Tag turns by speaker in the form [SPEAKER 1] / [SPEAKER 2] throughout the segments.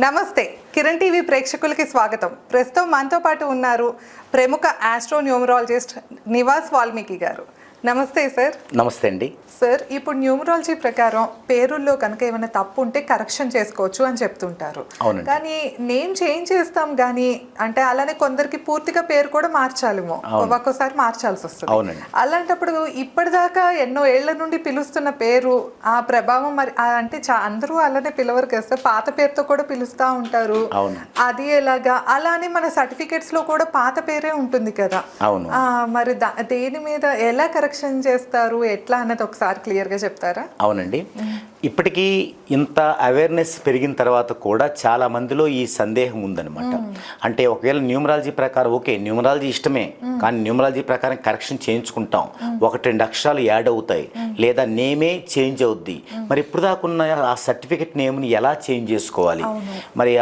[SPEAKER 1] నమస్తే. కిరణ్ టీవీ ప్రేక్షకులకి స్వాగతం. ప్రస్తుతం మనతో పాటు ఉన్నారు ప్రముఖ ఆస్ట్రో న్యూమరాలజిస్ట్ నివాస్ వాల్మీకి గారు. నమస్తే సార్.
[SPEAKER 2] నమస్తే అండి.
[SPEAKER 1] సార్ ఇప్పుడు న్యూమరాలజీ ప్రకారం పేరుల్లో కనుక ఏమైనా తప్పు ఉంటే కరెక్షన్ చేసుకోవచ్చు అని చెప్తుంటారు. కానీ నేమ్ చేంజ్ చేస్తాం కానీ అంటే అలానే కొందరికి పూర్తిగా పేరు కూడా మార్చాలేమో. ఒక్కోసారి మార్చాల్సి వస్తుంది. అలాంటప్పుడు ఇప్పటిదాకా ఎన్నో ఏళ్ళ నుండి పిలుస్తున్న పేరు ఆ ప్రభావం మరి అంటే అందరూ అలానే పిలవరు కదా సార్. పాత పేరుతో కూడా పిలుస్తూ ఉంటారు. అది ఎలాగా? అలానే మన సర్టిఫికెట్స్లో కూడా పాత పేరే ఉంటుంది కదా. మరి దా- దేని మీద ఎలా కరెక్షన్ చేస్తారు ఎట్లా అన్నది ఒకసారి క్లియర్గా చెప్తారా?
[SPEAKER 2] అవునండి. ఇప్పటికీ ఇంత అవేర్నెస్ పెరిగిన తర్వాత కూడా చాలా మందిలో ఈ సందేహం ఉందన్నమాట. అంటే ఒకవేళ న్యూమరాలజీ ప్రకారం ఓకే న్యూమరాలజీ ఇష్టమే కానీ న్యూమరాలజీ ప్రకారం కరెక్షన్ చేయించుకుంటాం. ఒకటి రెండు అక్షరాలు యాడ్ అవుతాయి. లేదా నేమే చేంజ్ అవుద్ది. మరి ఇప్పుడు దాకున్న ఆ సర్టిఫికెట్ నేమ్ని ఎలా చేంజ్ చేసుకోవాలి? మరి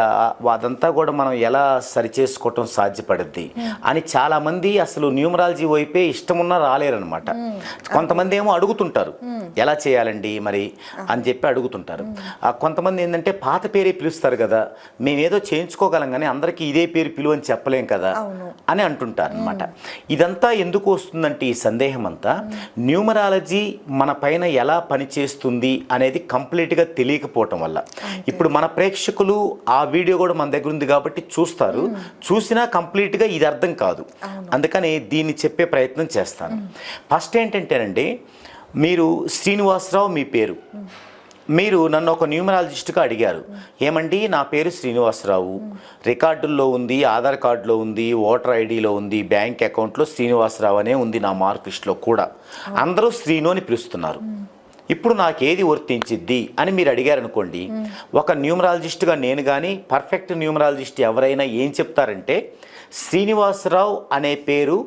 [SPEAKER 2] అదంతా కూడా మనం ఎలా సరి చేసుకోవటం సాధ్యపడుద్ది అని చాలా మంది అసలు న్యూమరాలజీ వైపే ఇష్టమున్నా రాలేరనమాట కొంతమంది ఏమో అడుగుతుంటారు. ఎలా చేయాలండి? మరి అని చెప్పి అడుగుతుంటారు. ఆ కొంతమంది ఏంటంటే పాత పేరే పిలుస్తారు కదా మేమేదో చేయించుకోగలం కానీ అందరికీ ఇదే పేరు పిలువ అని చెప్పలేం కదా అని అంటుంటారు అనమాట ఇదంతా ఎందుకు వస్తుందంటే ఈ సందేహం అంతా న్యూమరాలజీ మన పైన ఎలా పనిచేస్తుంది అనేది కంప్లీట్గా తెలియకపోవటం వల్ల. ఇప్పుడు మన ప్రేక్షకులు ఆ వీడియో కూడా మన దగ్గర ఉంది కాబట్టి చూస్తారు. చూసినా కంప్లీట్గా ఇది అర్థం కాదు. అందుకని దీన్ని చెప్పే ప్రయత్నం చేస్తాను. ఫస్ట్ ఏంటంటేనండి మీరు శ్రీనివాసరావు మీ పేరు. మీరు నన్ను ఒక న్యూమరాలజిస్ట్గా అడిగారు. ఏమండి? నా పేరు శ్రీనివాసరావు. రికార్డుల్లో ఉంది ఆధార్ కార్డులో ఉంది ఓటర్ ఐడిలో ఉంది బ్యాంక్ అకౌంట్లో శ్రీనివాసరావు అనే ఉంది నా మార్క్ లిస్ట్లో కూడా. అందరూ శ్రీను అని పిలుస్తున్నారు. ఇప్పుడు నాకు ఏది వర్తించిద్ది అని మీరు అడిగారు అనుకోండి ఒక న్యూమరాలజిస్ట్గా నేను కానీ పర్ఫెక్ట్ న్యూమరాలజిస్ట్ ఎవరైనా ఏం చెప్తారంటే శ్రీనివాసరావు అనే పేరు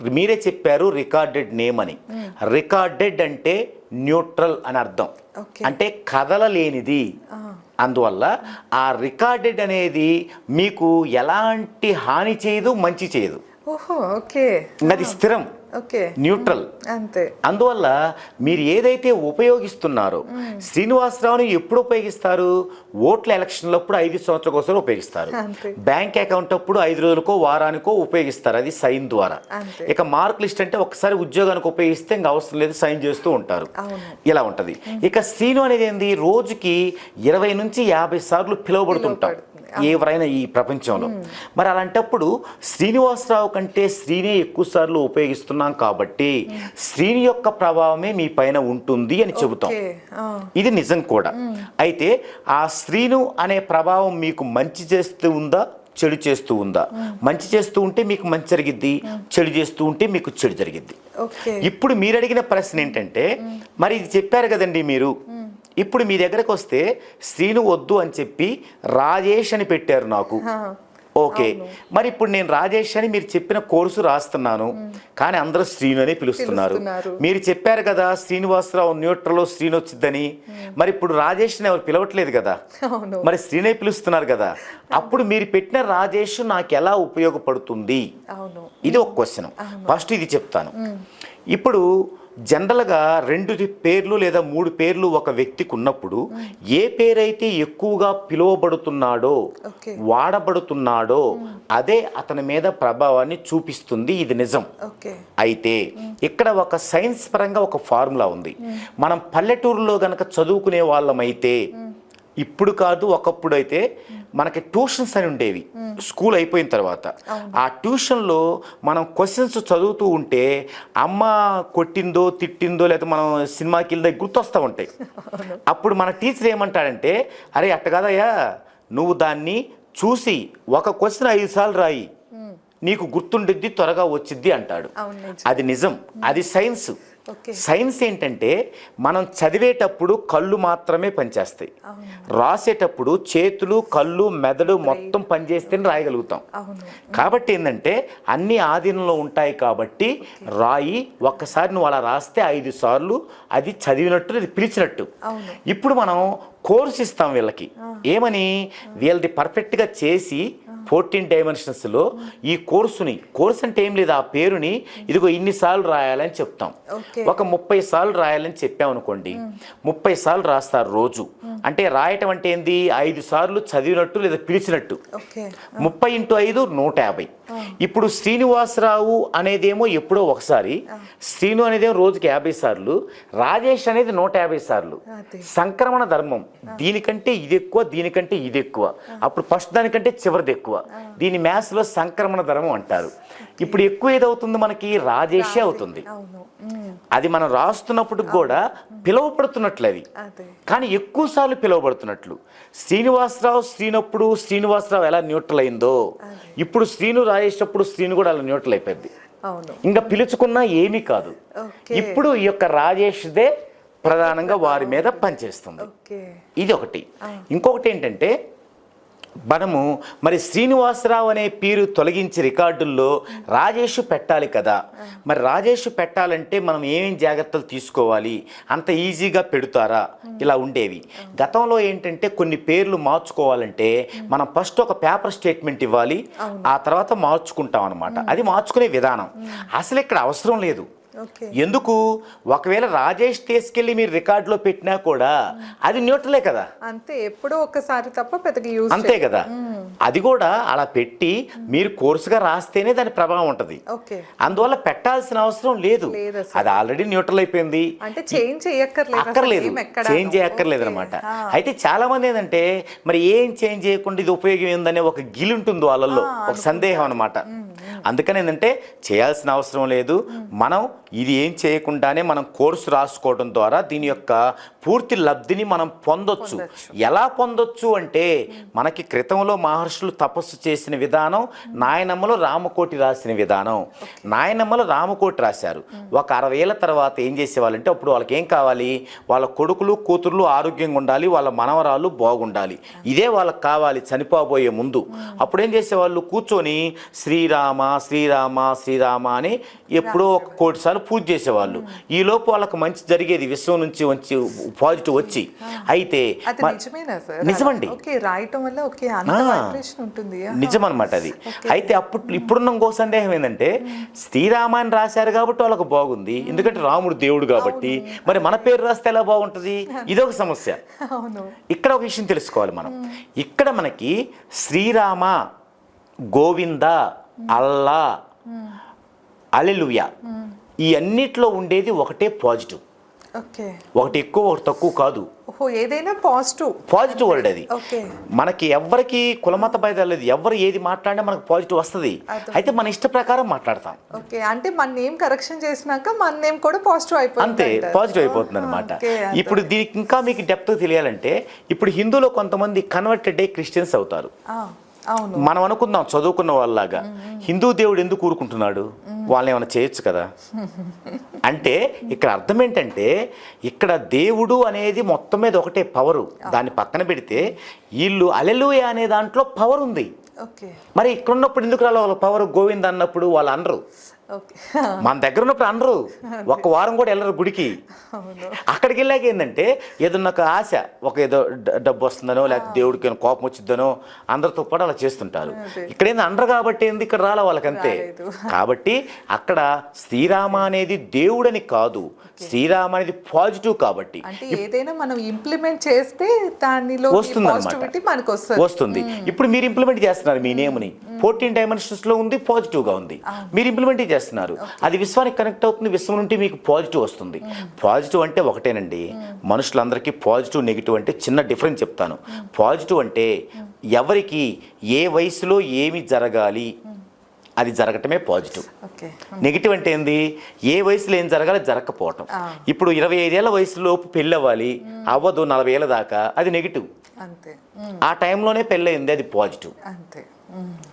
[SPEAKER 2] మీరే చెప్పారు రికార్డెడ్ నేమ్ అని. రికార్డెడ్ అంటే న్యూట్రల్ అని అర్థం. అంటే కదలలేనిది. అందువల్ల ఆ రికార్డెడ్ అనేది మీకు ఎలాంటి హాని చేయదు మంచి చేయదు.
[SPEAKER 1] ఓహో ఓకే.
[SPEAKER 2] అది స్థిరం. న్యూట్రల్.
[SPEAKER 1] అంతే.
[SPEAKER 2] అందువల్ల మీరు ఏదైతే ఉపయోగిస్తున్నారో శ్రీనివాసరావుని ఎప్పుడు ఉపయోగిస్తారు? ఓట్ల ఎలక్షన్లప్పుడు ఐదు సంవత్సరాల కోసం ఉపయోగిస్తారు. బ్యాంక్ అకౌంట్ అప్పుడు ఐదు రోజులకో వారానికో ఉపయోగిస్తారు. అది సైన్ ద్వారా. ఇక మార్క్ లిస్ట్ అంటే ఒకసారి ఉద్యోగానికి ఉపయోగిస్తే ఇంకా అవసరం లేదు సైన్ చేస్తూ ఉంటారు. ఇలా ఉంటది. ఇక శ్రీను అనేది ఏంది? రోజుకి ఇరవై నుంచి యాభై సార్లు పిలువబడుతుంటాం.
[SPEAKER 1] పిలువబడుతుంది.
[SPEAKER 2] ఎవరైనా ఈ ప్రపంచంలో. మరి అలాంటప్పుడు శ్రీనివాసరావు కంటే శ్రీనే ఎక్కువ సార్లు ఉపయోగిస్తున్నాం కాబట్టి శ్రీని యొక్క ప్రభావమే మీ పైన ఉంటుంది అని చెబుతాం. ఇది నిజం కూడా. అయితే ఆ శ్రీను అనే ప్రభావం మీకు మంచి చేస్తూ ఉందా చెడు చేస్తూ ఉందా? మంచి చేస్తూ ఉంటే మీకు మంచి జరిగిద్ది చెడు చేస్తూ ఉంటే మీకు చెడు జరిగిద్ది. ఇప్పుడు మీరు అడిగిన ప్రశ్న ఏంటంటే మరి ఇది చెప్పారు కదండి మీరు. ఇప్పుడు మీ దగ్గరకు వస్తే శ్రీను వద్దు అని చెప్పి రాజేష్ అని పెట్టారు నాకు. ఓకే. మరి ఇప్పుడు నేను రాజేష్ అని మీరు చెప్పిన కోర్సు రాస్తున్నాను కానీ అందరూ శ్రీను అని పిలుస్తున్నారు. మీరు చెప్పారు కదా శ్రీనివాసరావు న్యూట్రల్ శ్రీను వచ్చిద్దని మరి ఇప్పుడు రాజేష్ ఎవరు పిలవట్లేదు కదా? మరి శ్రీనే పిలుస్తున్నారు కదా? అప్పుడు మీరు పెట్టిన రాజేష్ నాకు ఎలా ఉపయోగపడుతుంది? ఇది ఒక క్వశ్చన్. ఫస్ట్ ఇది చెప్తాను. ఇప్పుడు జనరల్గా రెండు పేర్లు లేదా మూడు పేర్లు ఒక వ్యక్తికి ఉన్నప్పుడు ఏ పేరైతే ఎక్కువగా పిలువబడుతున్నాడో వాడబడుతున్నాడో అదే అతని మీద ప్రభావాన్ని చూపిస్తుంది ఇది నిజం. అయితే ఇక్కడ ఒక సైన్స్ పరంగా ఒక ఫార్ములా ఉంది. మనం పల్లెటూరులో గనక చదువుకునే వాళ్ళమైతే ఇప్పుడు కాదు ఒకప్పుడు అయితే మనకి ట్యూషన్స్ అని ఉండేవి. స్కూల్ అయిపోయిన తర్వాత. ఆ ట్యూషన్లో మనం క్వశ్చన్స్ చదువుతూ ఉంటే అమ్మ కొట్టిందో తిట్టిందో లేదా మనం సినిమాకి వెళ్తే గుర్తొస్తూ ఉంటాయి. అప్పుడు మన టీచర్ ఏమంటాడంటే అరే అట్ట కాదయ్యా. నువ్వు దాన్ని చూసి ఒక క్వశ్చన్ ఐదు సార్లు రాయి. నీకు గుర్తుండిద్ది త్వరగా వచ్చిద్ది అంటాడు. అది నిజం. అది సైన్స్ సైన్స్ ఏంటంటే మనం చదివేటప్పుడు కళ్ళు మాత్రమే పనిచేస్తాయి. రాసేటప్పుడు చేతులు కళ్ళు మెదడు మొత్తం పనిచేస్తేనే రాయగలుగుతాం. కాబట్టి ఏంటంటే అన్ని ఆధీనంలో ఉంటాయి కాబట్టి రాయి ఒక్కసారి నువ్వు అలా రాస్తే ఐదు సార్లు అది చదివినట్టు అది పిలిచినట్టు. ఇప్పుడు మనం కోర్స్ ఇస్తాం వీళ్ళకి. ఏమని? వీళ్ళది పర్ఫెక్ట్గా చేసి ఫోర్టీన్ డైమెన్షన్స్లో ఈ కోర్సుని కోర్స్ అంటే ఏం లేదు ఆ పేరుని ఇదిగో ఇన్నిసార్లు రాయాలని చెప్తాం. ఒక ముప్పై సార్లు రాయాలని చెప్పామనుకోండి ముప్పై సార్లు రాస్తారు రోజు. అంటే రాయటం అంటే ఏంది? ఐదు సార్లు చదివినట్టు లేదా పిలిచినట్టు. ముప్పై ఇంటూ ఐదు నూట యాభై. ఇప్పుడు శ్రీనివాసరావు అనేదేమో ఎప్పుడో ఒకసారి శ్రీను అనేదేమో రోజుకి యాభై సార్లు రాజేష్ అనేది నూట యాభై సార్లు. సంక్రమణ ధర్మం. దీనికంటే ఇది ఎక్కువ దీనికంటే ఇది ఎక్కువ అప్పుడు ఫస్ట్ దానికంటే చివరిది ఎక్కువ. దీని మ్యాథ్స్లో సంక్రమణ ధర్మం అంటారు. ఇప్పుడు ఎక్కువ ఏదవుతుంది మనకి? రాజేషే అవుతుంది. అది మనం రాస్తున్నప్పుడు కూడా పిలువపడుతున్నట్లు అది. కానీ ఎక్కువ సార్లు పిలువబడుతున్నట్లు. శ్రీనివాసరావు శ్రీనప్పుడు శ్రీనివాసరావు ఎలా న్యూట్రల్ అయిందో ఇప్పుడు శ్రీను రాయేటప్పుడు శ్రీను కూడా అలా న్యూట్రల్ అయిపోయింది. ఇంకా పిలుచుకున్నా ఏమీ కాదు. ఇప్పుడు ఈ యొక్క రాజేష్దే ప్రధానంగా వారి మీద పనిచేస్తుంది. ఇది ఒకటి. ఇంకొకటి ఏంటంటే మనము మరి శ్రీనివాసరావు అనే పేరు తొలగించి రికార్డుల్లో రాజేష్ పెట్టాలి కదా. మరి రాజేష్ పెట్టాలంటే మనం ఏమేం జాగ్రత్తలు తీసుకోవాలి? అంత ఈజీగా పెడతారా? ఇలా ఉండేవి. గతంలో ఏంటంటే కొన్ని పేర్లు మార్చుకోవాలంటే మనం ఫస్ట్ ఒక పేపర్ స్టేట్మెంట్ ఇవ్వాలి. ఆ తర్వాత మార్చుకుంటాం అనమాట అది మార్చుకునే విధానం. అసలు ఇక్కడ అవసరం లేదు. ఎందుకు? ఒకవేళ రాజేష్ తీసుకెళ్ళి మీరు రికార్డులో పెట్టినా కూడా అది న్యూట్రలే కదా.
[SPEAKER 1] అంతే ఎప్పుడో ఒకసారి తప్ప పెద్దగా యూజ్
[SPEAKER 2] అంతే కదా. అది కూడా అలా పెట్టి మీరు కోర్సుగా రాస్తేనే దాని ప్రభావం ఉంటుంది. అందువల్ల పెట్టాల్సిన అవసరం లేదు. అది ఆల్రెడీ న్యూట్రల్ అయిపోయింది.
[SPEAKER 1] అంటే చేంజ్ చేయక్కర్లేదు
[SPEAKER 2] అక్కర్లేదు. చేంజ్ చేయక్కర్లేదు. అనమాట అయితే చాలా మంది ఏంటంటే మరి ఏం చేంజ్ చేయకుండా ఇది ఉపయోగం ఏందనే ఒక గిల్ ఉంటుంది వాళ్ళల్లో. ఒక సందేహం అనమాట అందుకని ఏంటంటే చేయాల్సిన అవసరం లేదు. మనం ఇది ఏం చేయకుండానే మనం కోర్సు రాసుకోవడం ద్వారా దీని యొక్క పూర్తి లబ్ధిని మనం పొందొచ్చు. ఎలా పొందొచ్చు అంటే మనకి క్రితంలో మహర్షులు తపస్సు చేసిన విధానం నాయనమ్మలో రామకోటి రాసిన విధానం. నాయనమ్మలో రామకోటి రాశారు. ఒక అరవై ఏళ్ళ తర్వాత ఏం చేసేవాళ్ళంటే అప్పుడు వాళ్ళకి ఏం కావాలి? వాళ్ళ కొడుకులు కూతుర్లు ఆరోగ్యంగా ఉండాలి వాళ్ళ మనవరాలు బాగుండాలి. ఇదే వాళ్ళకి కావాలి చనిపోబోయే ముందు. అప్పుడు ఏం చేసేవాళ్ళు? కూర్చొని శ్రీరామ శ్రీరామ శ్రీరామ అని ఎప్పుడో ఒక కోటి సార్లు పూజ చేసేవాళ్ళు. ఈ లోపు వాళ్ళకి మంచి జరిగేది విశ్వం నుంచి మంచి పాజిటివ్ వచ్చి. అయితే నిజమండి.
[SPEAKER 1] ఓకే రాయటం వల్ల ఓకే అంత
[SPEAKER 2] ఆ.
[SPEAKER 1] వైబ్రేషన్ ఉంటుంది.
[SPEAKER 2] నిజం అనమాట అది. అయితే అప్పుడు ఇప్పుడున్న ఇంకో సందేహం ఏంటంటే శ్రీరామాన్ని రాశారు కాబట్టి వాళ్ళకు బాగుంది. ఎందుకంటే రాముడు దేవుడు కాబట్టి. మరి మన పేరు రాస్తే ఎలా బాగుంటుంది? ఇదొక సమస్య. ఇక్కడ ఒక విషయం తెలుసుకోవాలి మనం. ఇక్కడ మనకి శ్రీరామ గోవింద అల్లా. అలెలుయ ఈ అన్నిట్లో ఉండేది ఒకటే పాజిటివ్.
[SPEAKER 1] ఓకే.
[SPEAKER 2] ఒకటి ఎక్కువ ఒకటి తక్కువ కాదు.
[SPEAKER 1] ఓహో ఏదైనా పాజిటివ్.
[SPEAKER 2] పాజిటివ్ వర్డ్ అది.
[SPEAKER 1] ఓకే.
[SPEAKER 2] మనకి ఎవరికి కులమత భేదాలు లేదు. ఎవరు ఏది మాట్లాడినా మనకు పాజిటివ్ వస్తుంది. అయితే మన ఇష్ట ప్రకారం మాట్లాడతాం.
[SPEAKER 1] ఓకే అంటే మన నేమ్ కరెక్షన్ చేసినాక మన నేమ్ కూడా పాజిటివ్ అయిపోతుంది
[SPEAKER 2] అంతే. పాజిటివ్ అయిపోతుంది అనమాట. ఇప్పుడు దీనికి ఇంకా మీకు డెప్త్ తెలియాలంటే ఇప్పుడు హిందూలో కొంతమంది కన్వర్టెడ్ అయ్యి క్రిస్టియన్స్ అవుతారు. మనం అనుకుందాం చదువుకున్న వాళ్ళలాగా. హిందూ దేవుడు ఎందుకు ఊరుకుంటున్నాడు? వాళ్ళని ఏమైనా చేయొచ్చు కదా? అంటే ఇక్కడ అర్థం ఏంటంటే ఇక్కడ దేవుడు అనేది మొత్తం మీద ఒకటే పవరు దాన్ని పక్కన పెడితే వీళ్ళు అలెలుయ అనే దాంట్లో పవర్ ఉంది.
[SPEAKER 1] ఓకే.
[SPEAKER 2] మరి ఇక్కడ ఉన్నప్పుడు ఎందుకు రాలి వాళ్ళ పవర్ గోవింద్ అన్నప్పుడు వాళ్ళు అనరు. మన దగ్గర ఉన్నప్పుడు అనరు. ఒక్క వారం కూడా వెళ్ళరు గుడికి. అక్కడికి వెళ్ళాక ఏంటంటే ఏదన్నా ఒక ఆశ ఒక ఏదో డబ్బు వస్తుందనో లేకపోతే దేవుడికి కోపం వచ్చిద్దనో అందరితో పాటు అలా చేస్తుంటారు. ఇక్కడ ఏంది అనరు కాబట్టి ఏంది? ఇక్కడ రాలే వాళ్ళకి అంతే
[SPEAKER 1] రాలేదు.
[SPEAKER 2] కాబట్టి అక్కడ శ్రీరామ అనేది దేవుడని కాదు. శ్రీరామ అనేది పాజిటివ్ కాబట్టి.
[SPEAKER 1] ఏదైనా మనం ఇంప్లిమెంట్ చేస్తే దానిలో
[SPEAKER 2] వస్తుంది
[SPEAKER 1] వస్తుంది.
[SPEAKER 2] వస్తుంది ఇప్పుడు మీరు ఇంప్లిమెంట్ చేస్తున్నారు మీ నేమ్ని ఫోర్టీన్ డైమెన్షన్స్లో ఉంది పాజిటివ్గా ఉంది. మీరు ఇంప్లిమెంట్ చేస్తున్నారు. అది విశ్వానికి కనెక్ట్ అవుతుంది విశ్వం నుండి మీకు పాజిటివ్ వస్తుంది. పాజిటివ్ అంటే ఒకటేనండి. మనుషులందరికీ పాజిటివ్ నెగిటివ్ అంటే చిన్న డిఫరెన్స్ చెప్తాను. పాజిటివ్ అంటే ఎవరికి ఏ వయసులో ఏమి జరగాలి అది జరగటమే పాజిటివ్ నెగిటివ్ అంటే ఏంది? ఏ వయసులో ఏం జరగాలి జరగకపోవటం. ఇప్పుడు ఇరవై ఐదేళ్ళ వయసులోపు పెళ్ళి అవ్వాలి అవ్వదు నలభై ఏళ్ళ దాకా అది నెగిటివ్
[SPEAKER 1] అంతే.
[SPEAKER 2] ఆ టైంలోనే పెళ్ళయింది అది పాజిటివ్.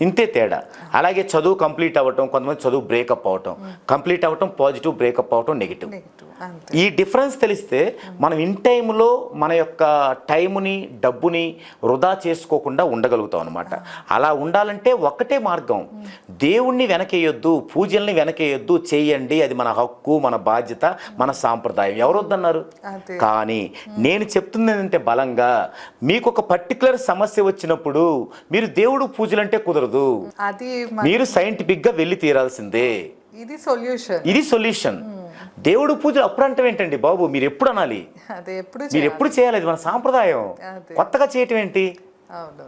[SPEAKER 2] ఇంతే తేడా. అలాగే చదువు కంప్లీట్ అవ్వటం కొంతమంది చదువు బ్రేకప్ అవ్వటం కంప్లీట్ అవ్వటం పాజిటివ్ బ్రేకప్ అవ్వటం నెగిటివ్. ఈ డిఫరెన్స్ తెలిస్తే మనం ఇన్ టైంలో మన యొక్క టైముని డబ్బుని వృధా చేసుకోకుండా ఉండగలుగుతాం అనమాట అలా ఉండాలంటే ఒక్కటే మార్గం. దేవుణ్ణి వెనకేయొద్దు పూజల్ని వెనకేయొద్దు చేయండి అది మన హక్కు మన బాధ్యత మన సాంప్రదాయం. ఎవరు వద్దన్నారు
[SPEAKER 1] అదే.
[SPEAKER 2] కానీ నేను చెప్తుంది ఏంటంటే బలంగా మీకు ఒక పర్టికులర్ సమస్య వచ్చినప్పుడు మీరు దేవుడు పూజలు అంటే కుదరదు.
[SPEAKER 1] అది
[SPEAKER 2] మీరు సైంటిఫిక్గా వెళ్ళి తీరాల్సిందే.
[SPEAKER 1] ఇది సొల్యూషన్
[SPEAKER 2] ఇది సొల్యూషన్ దేవుడు పూజలు అప్పుడు అంటే ఏంటండి బాబు? మీరు ఎప్పుడు అనాలి?
[SPEAKER 1] అదే
[SPEAKER 2] మీరు ఎప్పుడు చేయాలి? ఇది మన సాంప్రదాయం.
[SPEAKER 1] అదే.
[SPEAKER 2] కొత్తగా చేయటం ఏంటి?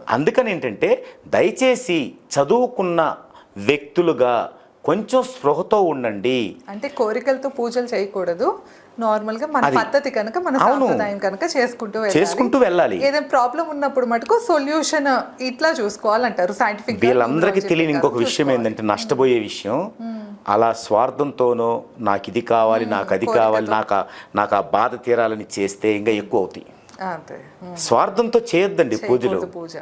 [SPEAKER 2] అందుకని ఏంటంటే దయచేసి చదువుకున్న వ్యక్తులుగా కొంచెం స్పృహతో ఉండండి.
[SPEAKER 1] అంటే కోరికలతో పూజలు చేయకూడదు. నార్మల్గా మన పద్ధతి కనుక మన. సాంప్రదాయం కనుక చేసుకుంటూ వెళ్ళాలి.
[SPEAKER 2] చేసుకుంటూ వెళ్ళాలి.
[SPEAKER 1] ఏదైనా ప్రాబ్లం ఉన్నప్పుడు మటుకు సొల్యూషన్ ఇట్లా చూసుకోవాలంటారు సైంటిఫిక్
[SPEAKER 2] వీళ్ళందరికీ తెలియని ఇంకొక విషయం ఏంటంటే నష్టపోయే విషయం. అలా స్వార్థంతోనో నాకు ఇది కావాలి నాకు అది కావాలి నాకు నాకు ఆ బాధ తీరాలని చేస్తే ఇంకా ఎక్కువ అవుతాయి. స్వార్థంతో చేయొద్దండి పూజలు.
[SPEAKER 1] పూజ.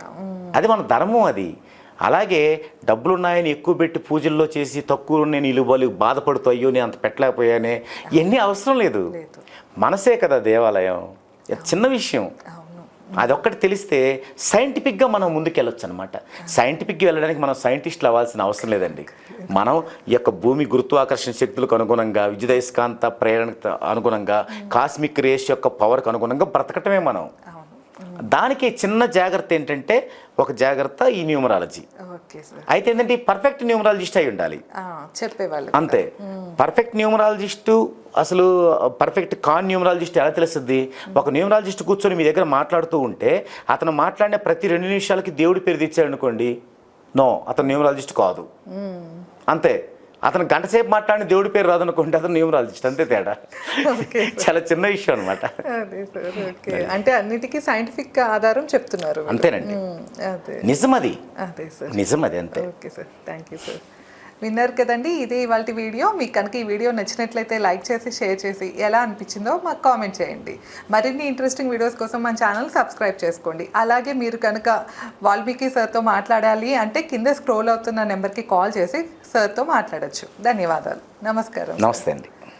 [SPEAKER 2] అది మన ధర్మం అది. అలాగే డబ్బులు ఉన్నాయని ఎక్కువ పెట్టి పూజల్లో చేసి తక్కువ నేను ఇల్లు వాళ్ళు బాధపడుతూ అయ్యో నేను అంత పెట్టలేకపోయానే ఇవన్నీ అవసరం లేదు. మనసే కదా దేవాలయం. చిన్న విషయం. అదొక్కటి తెలిస్తే సైంటిఫిక్గా మనం ముందుకెళ్ళొచ్చు అనమాట సైంటిఫిక్గా వెళ్ళడానికి మనం సైంటిస్టులు అవ్వాల్సిన అవసరం లేదండి. మనం ఈ యొక్క భూమి గురుత్వాకర్షణ శక్తులకు అనుగుణంగా విద్యుదయస్కాంత ప్రేరణకు అనుగుణంగా కాస్మిక్ రేస్ యొక్క పవర్కి అనుగుణంగా బ్రతకటమే మనం. దానికి చిన్న జాగ్రత్త ఏంటంటే ఒక జాగ్రత్త ఈ న్యూమరాలజీ. అయితే ఏంటంటే పర్ఫెక్ట్ న్యూమరాలజిస్ట్ అయి ఉండాలి.
[SPEAKER 1] చెప్పేవాళ్ళు
[SPEAKER 2] అంతే. పర్ఫెక్ట్ న్యూమరాలజిస్టు అసలు పర్ఫెక్ట్ కాన్ న్యూమరాలజిస్ట్ ఎలా తెలుస్తుంది? ఒక న్యూమరాలజిస్ట్ కూర్చొని మీ దగ్గర మాట్లాడుతూ ఉంటే అతను మాట్లాడిన ప్రతి రెండు నిమిషాలకి దేవుడి పేరు తెచ్చాడు అనుకోండి నో అతను న్యూమరాలజిస్ట్ కాదు. అంతే. అతను గంట సేపు మాట్లాడిన దేవుడి పేరు రాదనుకోండి అతను న్యూమరాలజిస్ట్ అంతే తేడా. చాలా చిన్న విషయం అనమాట
[SPEAKER 1] అదే సార్ ఓకే. అంటే అన్నిటికీ సైంటిఫిక్ ఆధారం చెప్తున్నారు.
[SPEAKER 2] అంతేనండి.
[SPEAKER 1] ఉమ్, అదే.
[SPEAKER 2] నిజం అది
[SPEAKER 1] అదే సార్.
[SPEAKER 2] నిజం అది అంతే.
[SPEAKER 1] Okay sir. Thank you sir. విన్నారు కదండి ఇది ఇవాళ వీడియో. మీకు కనుక ఈ వీడియో నచ్చినట్లయితే లైక్ చేసి షేర్ చేసి ఎలా అనిపించిందో మాకు కామెంట్ చేయండి. మరిన్ని ఇంట్రెస్టింగ్ వీడియోస్ కోసం మన ఛానల్ సబ్స్క్రైబ్ చేసుకోండి. అలాగే మీరు కనుక వాల్మీకి సార్తో మాట్లాడాలి అంటే కింద స్క్రోల్ అవుతున్న నెంబర్కి కాల్ చేసి సార్తో మాట్లాడొచ్చు. ధన్యవాదాలు. నమస్కారం.
[SPEAKER 2] నమస్తే అండి.